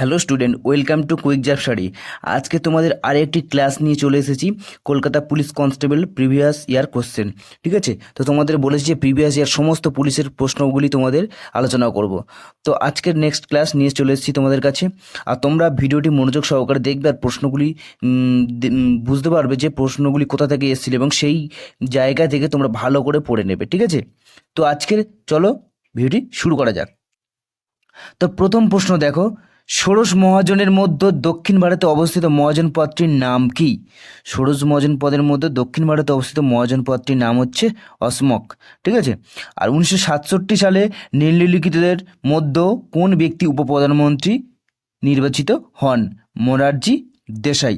Hello student, welcome to quick zap study. আজকে তোমাদের আরেকটি ক্লাস নিয়ে চলে এসেছি, Kolkata police constable previous year question, ঠিক আছে? তো তোমাদের বলেছি যে প্রিভিয়াস ইয়ার সমস্ত পুলিশের প্রশ্নগুলি তোমাদের আলোচনা করব। তো আজকের নেক্সট ক্লাস নিয়ে চলে এসেছি তোমাদের কাছে, আর তোমরা ভিডিওটি মনোযোগ সহকারে দেখবে আর প্রশ্নগুলি বুঝতে পারবে যে প্রশ্নগুলি কোথা থেকে এসেছিল এবং সেই জায়গা থেকে তোমরা ভালো করে পড়ে নেবে, ঠিক আছে? তো আজকের, চলো, ভিডিওটি শুরু করা যাক। তো প্রথম প্রশ্ন দেখো ষোড়শ মহাজনের মধ্যে দক্ষিণ ভারতে অবস্থিত মহাজন পদটির নাম কি? ষোড়শ মহাজন পদের মধ্যে দক্ষিণ ভারতে অবস্থিত মহাজন পদটির নাম হচ্ছে অসমক, ঠিক আছে? আর উনিশশো সাতষট্টি সালে নিম্নলিখিতদের মধ্যে কোন ব্যক্তি উপপ্রধানমন্ত্রী নির্বাচিত হন? মোরারজি দেশাই।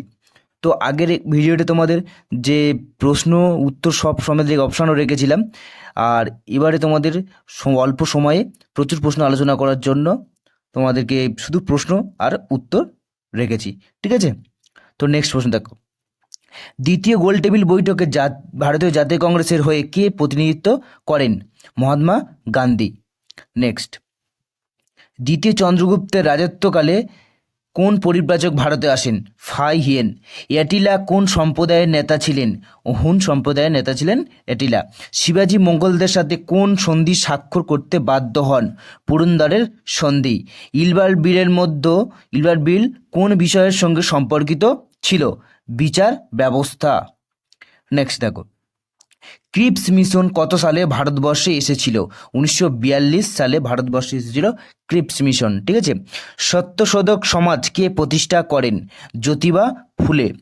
তো আগের ভিডিওতে তোমাদের যে প্রশ্ন, উত্তর সব সমেত যে অপশানও রেখেছিলাম, আর এবারে তোমাদের অল্প সময়ে প্রচুর প্রশ্ন আলোচনা করার জন্য তোমাদেরকে শুধু প্রশ্ন আর উত্তর রেখেছি, ঠিক আছে? তো নেক্সট প্রশ্ন দেখো। দ্বিতীয় গোল টেবিল বৈঠকে জাত, ভারতীয় জাতীয় কংগ্রেসের হয়ে কে প্রতিনিধিত্ব করেন? মহাত্মা গান্ধী। নেক্সট দ্বিতীয় চন্দ্রগুপ্তের রাজত্বকালে কোন পরিব্রাজক ভারতে আসেন? Phi Hien. এটিলা কোন সম্প্রদায়ের নেতা ছিলেন? হুন সম্প্রদায়ের নেতা ছিলেন এটিলা। শিবাজি মঙ্গলদের সাথে কোন সন্ধি স্বাক্ষর করতে বাধ্য হন? পুরন্দরের সন্ধি। ইলবার বিলের মধ্যে, ইলবার বিল কোন বিষয়ের সঙ্গে সম্পর্কিত ছিল? বিচার ব্যবস্থা। নেক্সট দেখো। ক্রিপস মিশন কত সালে ভারতবর্ষে এসেছিল? উনিশশো বিয়াল্লিশ সালে ভারতবর্ষে এসেছিল ক্রিপস মিশন, ঠিক আছে? সত্যশোধক সমাজ কে প্রতিষ্ঠা করেন? জ্যোতিবা ফুলে।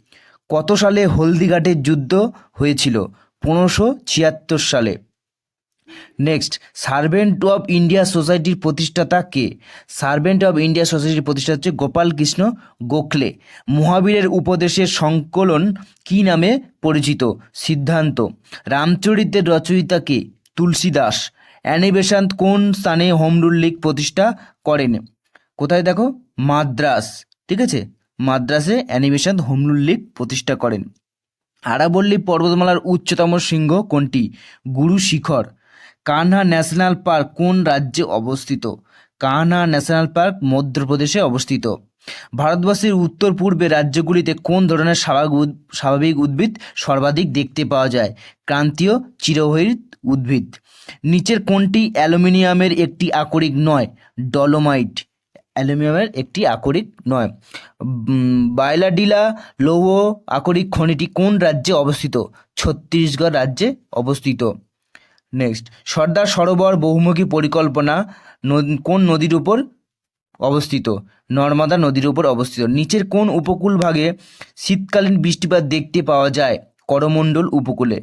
কত সালে হলদিঘাটের যুদ্ধ হয়েছিল? পনেরোশো ছিয়াত্তর সালে। নেক্সট সার্ভেন্ট অফ ইন্ডিয়া সোসাইটির প্রতিষ্ঠাতা কে? সার্ভেন্ট অফ ইন্ডিয়া সোসাইটির প্রতিষ্ঠাতা হচ্ছে গোপাল কৃষ্ণ গোখলে। মহাবীরের উপদেশের সংকলন কি নামে পরিচিত? সিদ্ধান্ত। রামচরিতের রচয়িতা কে? তুলসী দাস অ্যানিবেশান্ত কোন স্থানে হোম রুল লীগ প্রতিষ্ঠা করেন? কোথায় দেখো? মাদ্রাস। ঠিক আছে? মাদ্রাসে অ্যানিমেশন হোম রুল লীগ প্রতিষ্ঠা করেন। আরাবল্লী পর্বতমালার উচ্চতম শৃঙ্গ কোনটি? গুরু শিখর। কানহা ন্যাশনাল পার্ক কোন রাজ্যে অবস্থিত? কানহা ন্যাশনাল পার্ক মধ্যপ্রদেশে অবস্থিত। ভারতবর্ষের উত্তর পূর্বে রাজ্যগুলিতে কোন ধরনের স্বাভাবিক স্বাভাবিক উদ্ভিদ সর্বাধিক দেখতে পাওয়া যায়? ক্রান্তীয় চিরহরিত উদ্ভিদ। নিচের কোনটি অ্যালুমিনিয়ামের একটি আকরিক নয়? ডলোমাইট। অ্যালুমিনিয়ামের একটি আকরিক নয়। বায়লাডিলা লৌহ আকরিক খনিটি কোন রাজ্যে অবস্থিত? ছত্তিশগড় রাজ্যে অবস্থিত। নেক্সট সর্দার সরোবর বহুমুখী পরিকল্পনা কোন নদীর উপর অবস্থিত? নর্মদা নদীর উপর অবস্থিত। নিচের কোন উপকূল ভাগে শীতকালীন বৃষ্টিপাত দেখতে পাওয়া যায়? করমণ্ডল উপকূলে।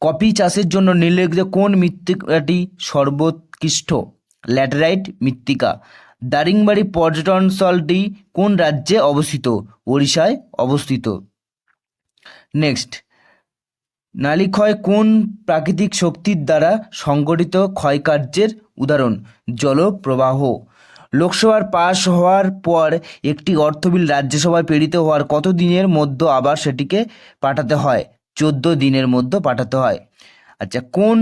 কফি চাষের জন্য নির্লিখিত কোন মৃত্তিকাটি সর্বোৎকৃষ্ট? ল্যাটেরাইট মৃত্তিকা। দারিংবাড়ি পর্যটনস্থলটি কোন রাজ্যে অবস্থিত? ওড়িশায় অবস্থিত। নেক্সট নালিক্ষয় কোন প্রাকৃতিক শক্তির দ্বারা সংগঠিত ক্ষয়কার্যের উদাহরণ? জলপ্রবাহ। লোকসভার পাশ হওয়ার পর একটি অর্থবিল রাজ্যসভায় প্রেরিত হওয়ার কত দিনের মধ্যে আবার সেটিকে পাঠাতে হয়? চোদ্দ দিনের মধ্যে পাঠাতে হয়। আচ্ছা কোন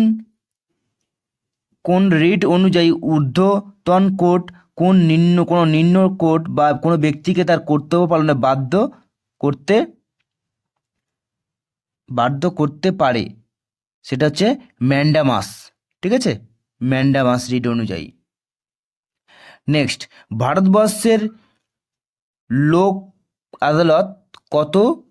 কোন রেট অনুযায়ী ঊর্ধ্বতন কোর্ট, কোন নিম্ন, কোনো নিম্ন কোর্ট বা কোনো ব্যক্তিকে তার কর্তব্য পালনে বাধ্য করতে বাধ্য করতে পারে, সেটা হচ্ছে ম্যান্ডামাস, ঠিক আছে? ম্যান্ডামাস রিট অনুযায়ী। নেক্সট ভারতবর্ষের লোক আদালত কত?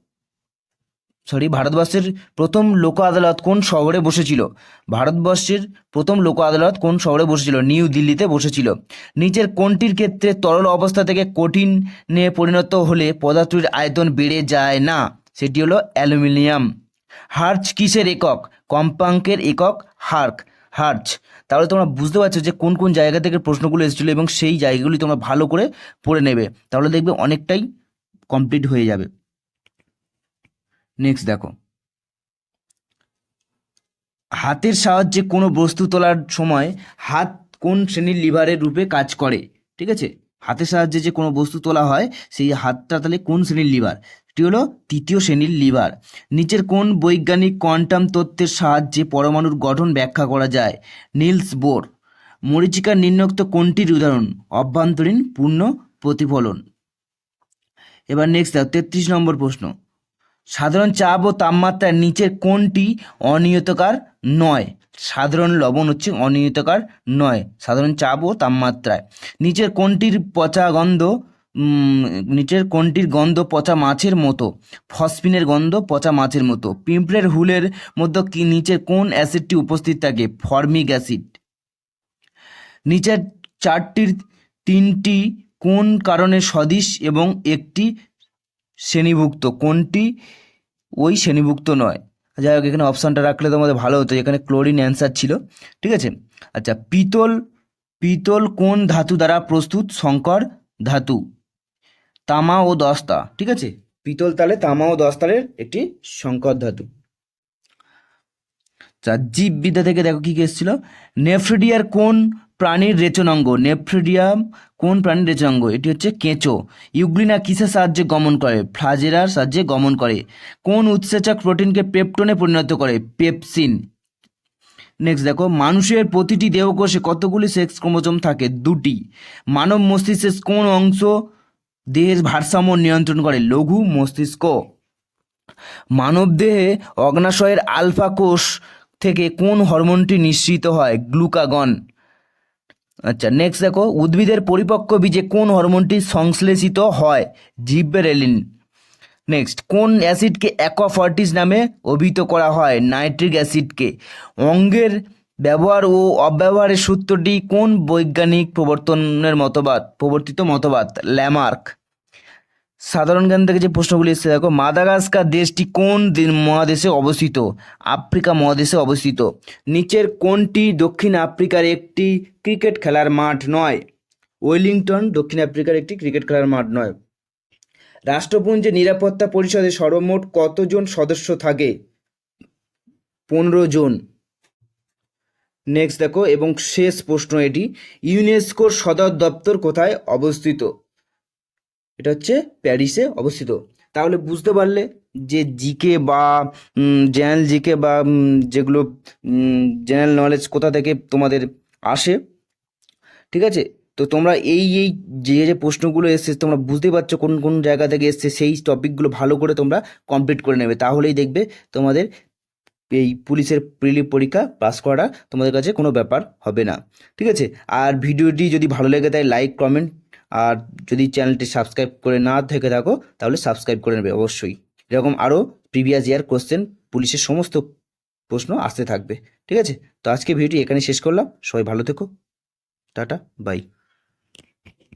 সরি ভারতবর্ষের প্রথম লোক আদালত কোন শহরে বসেছিল? ভারতবর্ষের প্রথম লোক আদালত কোন শহরে বসেছিল? নিউ দিল্লিতে বসেছিল। নিচের কোনটির ক্ষেত্রে তরল অবস্থা থেকে কঠিনে পরিণত হলে পদার্থটির আয়তন বেড়ে যায় না? সেটি হলো অ্যালুমিনিয়াম। হার্চ কিসের একক? কম্পাঙ্কের একক হার্ক। হার্চ। তাহলে তোমরা বুঝতে পারছ যে কোন কোন জায়গা থেকে প্রশ্নগুলো এসেছিল এবং সেই জায়গাগুলি তোমরা ভালো করে পড়ে নেবে। তাহলে দেখবে অনেকটাই কমপ্লিট হয়ে যাবে। নেক্সট দেখো। হাতের সাহায্যে কোনো বস্তু তোলার সময় হাত কোন শ্রেণির লিভারের রূপে কাজ করে? ঠিক আছে? হাতের সাহায্যে যে কোনো বস্তু তোলা হয়, সেই হাতটা তাহলে কোন শ্রেণির লিভার? এটি হলো তৃতীয় শ্রেণির লিভার। নিচের কোন বৈজ্ঞানিক কোয়ান্টাম তত্ত্বের সাহায্যে পরমাণুর গঠন ব্যাখ্যা করা যায়? Niels bore. মরীচিকার নিম্নোক্ত কোনটির উদাহরণ? অভ্যন্তরীণ পূর্ণ প্রতিফলন। এবার নেক্সট দেখো, তেত্রিশ নম্বর প্রশ্ন। সাধারণ চাপ ও তাপমাত্রার নিচের কোনটি অনিয়তকার নয়? সাধারণ লবণ হচ্ছে অনিয়তকার নয়, সাধারণ চাপ ও তাপমাত্রায়। নিচের কোনটির পচা গন্ধ নিচের কোনটির গন্ধ পচা মাছের মতো? ফসফিনের গন্ধ পচা মাছের মতো। পিঁপড়ের হুলের মধ্যে কি নিচের কোন অ্যাসিডটি উপস্থিত থাকে? Formic acid. নিচের চারটির তিনটি কোন কারণে সদৃশ এবং একটি শ্রেণীভুক্ত? কোনটি ওই শ্রেণীভুক্ত নয়। যাই হোক, এখানে অপশানটা রাখলে তোমাদের ভালো হতো। এখানে ক্লোরিন অ্যান্সার ছিল। ঠিক আছে? আচ্ছা পিতল পিতল কোন ধাতু দ্বারা প্রস্তুত? শঙ্কর ধাতু। তামা ও দস্তা, ঠিক আছে? পিতল তালে তামা ও দস্তারের একটি সংকর ধাতু। আচ্ছা জীববিদ্যা থেকে দেখো কি কি এসেছিল? নেফ্রিডিয়ার কোন প্রাণীর রেচনাঙ্গ? নেফ্রিডিয়াম কোন প্রাণীর রেচনাঙ্গ? এটি হচ্ছে কেঁচো। ইউগ্লিনা কিসের সাহায্যে গমন করে? ফ্লাজেরার সাহায্যে গমন করে। কোন উৎসেচক প্রোটিনকে পেপটনে পরিণত করে? পেপসিন। নেক্সট দেখো, মানুষের প্রতিটি দেহকোষে কতগুলি সেক্স ক্রোমোজোম থাকে? দুটি। মানব মস্তিষ্কের কোন অংশ দেহের ভারসাম্য নিয়ন্ত্রণ করে, লঘু মস্তিষ্ক। মানবদেহে অগ্নাশয়ের আলফা কোষ থেকে কোন হরমোনটি নিঃসৃত হয়? গ্লুকাগন। আচ্ছা নেক্সট দেখো, উদ্ভিদের পরিপক্ক বীজে কোন হরমোনটি সংশ্লেষিত হয়? জিব্বেরেলিন। নেক্সট কোন অ্যাসিডকে অ্যাকোয়াফর্টিস নামে অভিহিত করা হয়? নাইট্রিক অ্যাসিডকে। অঙ্গের ব্যবহার ও অব্যবহারের সূত্রটি কোন বৈজ্ঞানিক প্রবর্তনের মতবাদ, প্রবর্তিত মতবাদ? ল্যামার্ক। সাধারণ জ্ঞান থেকে যে প্রশ্নগুলি এসেছে, দেখো, মাদাগাস্কার দেশটি কোন মহাদেশে অবস্থিত? আফ্রিকা মহাদেশে অবস্থিত। নিচের কোনটি দক্ষিণ আফ্রিকার একটি ক্রিকেট খেলার মাঠ নয়? ওয়েলিংটন দক্ষিণ আফ্রিকার একটি ক্রিকেট খেলার মাঠ নয়। রাষ্ট্রপুঞ্জের নিরাপত্তা পরিষদে সর্বমোট কতজন সদস্য থাকে? পনেরো জন। নেক্সট দেখো, এবং শেষ প্রশ্ন এটি, ইউনেস্কোর সদর দপ্তর কোথায় অবস্থিত? এটা হচ্ছে প্যারিসে অবস্থিত। তাহলে বুঝতে পারলে যে জিকে বা জেনারেল জিকে বা যেগুলো জেনারেল নলেজ কোথা থেকে তোমাদের আসে, ঠিক আছে? তো তোমরা এই এই যে যে প্রশ্নগুলো এসছে, তোমরা বুঝতে পারছ কোন কোন জায়গা থেকে এসছে, সেই টপিকগুলো ভালো করে তোমরা কমপ্লিট করে নেবে। তাহলেই দেখবে তোমাদের এই পুলিশের প্রিলি পরীক্ষা পাস করা তোমাদের কাছে কোনো ব্যাপার হবে না। ঠিক আছে? আর ভিডিওটি যদি ভালো লেগে থাকে লাইক কমেন্ট আর যদি চ্যানেলটি সাবস্ক্রাইব করে না থেকে থাকো, তাহলে সাবস্ক্রাইব করে নেবে অবশ্যই। এরকম আরও প্রিভিয়াস ইয়ার কোশ্চেন পুলিশের সমস্ত প্রশ্ন আসতে থাকবে। ঠিক আছে? তো আজকে ভিডিওটি এখানে শেষ করলাম। সবাই ভালো থেকো। Tata bye